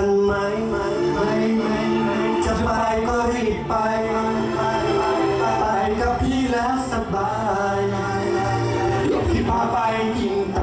กันไหมจะไปก็รีบไป ไปกับพี่แล้วสบายพี่พาไปกินต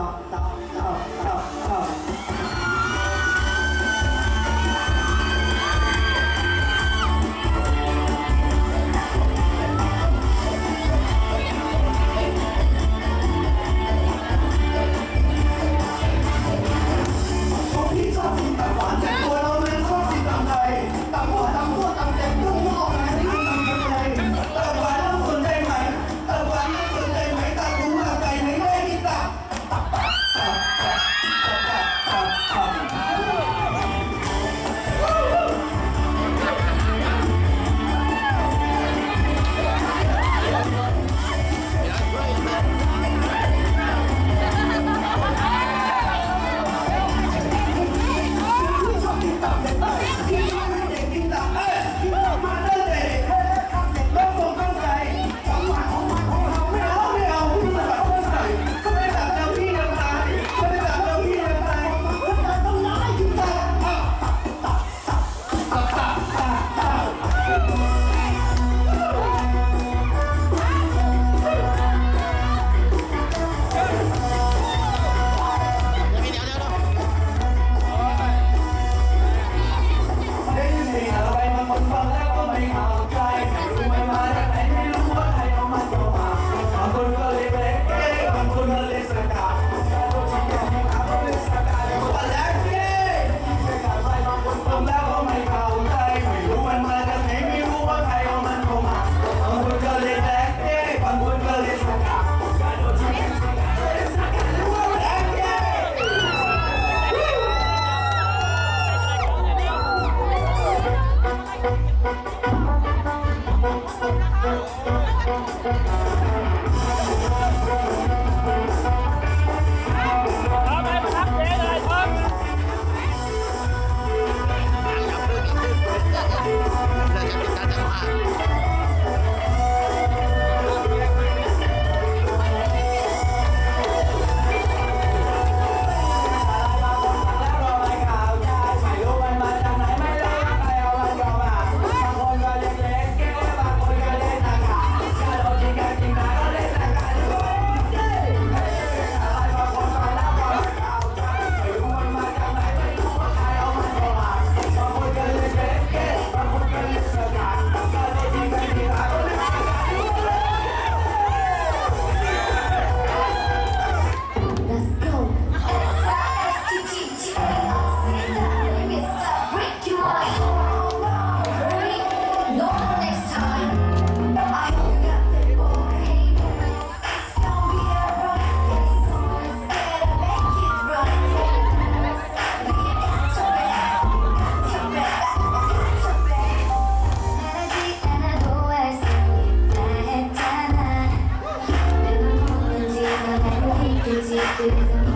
easy, please.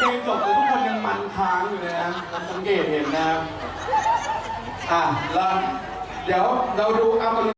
เพลงจบแต่ทุกคนยังมันค้างอยู่เลยนะผมสังเกตเห็นนะอะแล้วเดี๋ยวเราดูเอาตอน